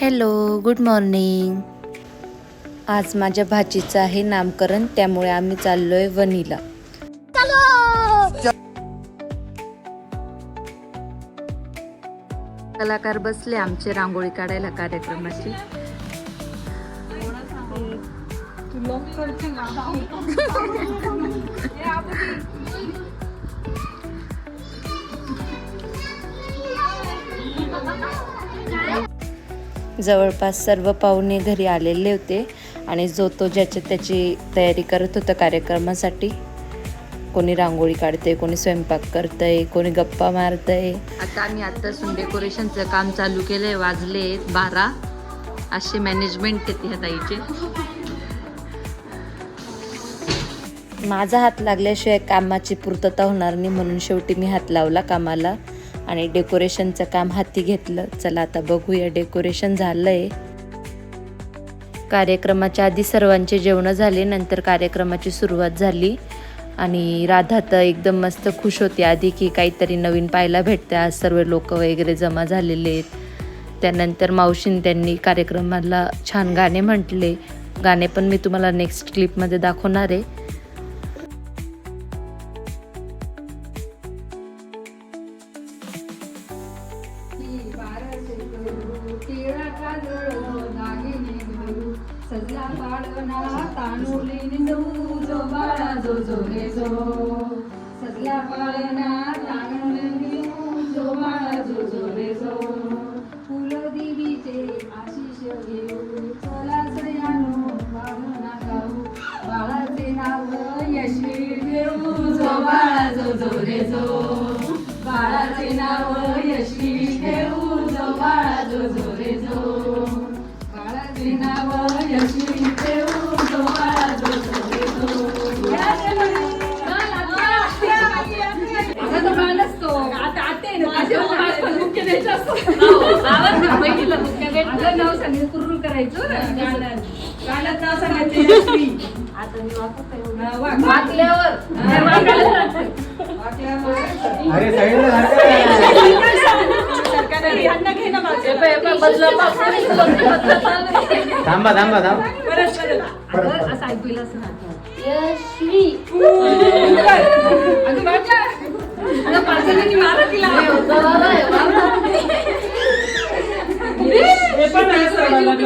Hello good morning आज माझ्या भाचीचं आहे नामकरण त्यामुळे आम्ही चाललोय वनीला. कलाकार बसले आमचे रांगोळी काढायला कार्यक्रमाची. जवळपास सर्व पाहुणे घरी आलेले होते आणि जो तो ज्याच्या त्याची तयारी करत होता कार्यक्रमासाठी कोणी रांगोळी काढते कोणी स्वयंपाक करतंय कोणी गप्पा मारतंय. आता आम्ही आत्तासून डेकोरेशनचं काम चालू केलंय वाजले बारा. असे मॅनेजमेंट येते ह्या ताईचे. माझा हात लागल्याशिवाय कामाची पूर्तता होणार नाही म्हणून शेवटी मी हात लावला कामाला. आणि डेकोरेशनचं काम हाती घेतलं. चला आता बघूया डेकोरेशन झालं आहे कार्यक्रमाच्या आधी सर्वांचे जेवणं झाले नंतर कार्यक्रमाची सुरुवात झाली. आणि राधा तर एकदम मस्त खुश होती आधी की काहीतरी नवीन पाहायला भेटतं आज सर्व लोक वगैरे जमा झालेले आहेत. त्यानंतर मावशीन त्यांनी कार्यक्रमाला छान गाणे म्हटले. गाणे पण मी तुम्हाला नेक्स्ट क्लिपमध्ये दाखवणार आहे. सजला पाडवना तांदूळी निंदू जो बाळा जो जो रे जो सजला पाडवना तांदूळी जो बाळा जो जो रे जो फुल देवीचे आशिष घेऊ चला सयानो गाऊ बाळाचे नाव यशवी देऊ जो बाळा जो जो रे जो. माझं नाव सांगितलं कुर्रुल करायचं. गाण्यात नाव सांगायचं. अरे साईडला सारखं माझं. थांबा थांबा परत, असं ऐकूला असं ना. अगं, बाळा. अगं, पाचजणांनी मारा तिला. हे पण आहे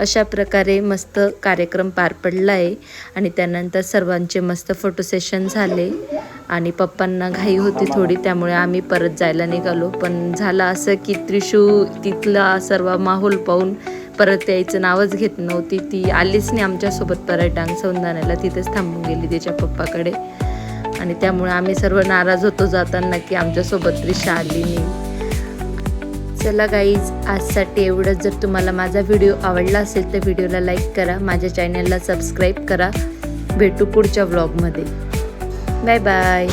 अशा प्रकारे मस्त कार्यक्रम पार पडला आहे आणि त्यानंतर सर्वांचे मस्त फोटो सेशन झाले. आणि पप्पांना घाई होती थोडी त्यामुळे आम्ही परत जायला निघालो. पण झालं असं की त्रिशू तिथला सर्व माहोल पाहून परत यायचं नावच घेत नव्हती. ती आलीच नाही आमच्यासोबत पर्यटन डांग सौंदाण्याला तिथेच थांबून गेली तिच्या पप्पाकडे. आणि त्यामुळे आम्ही सर्व नाराज होतो जाताना की आमच्यासोबत त्रिशा आली नाही. चला गाईज आजसाठी एवढंच. जर तुम्हाला माझा व्हिडिओ आवडला असेल तर व्हिडिओला लाईक करा. माझ्या चॅनलला सबस्क्राईब करा. भेटू पुढच्या व्लॉगमध्ये बाय बाय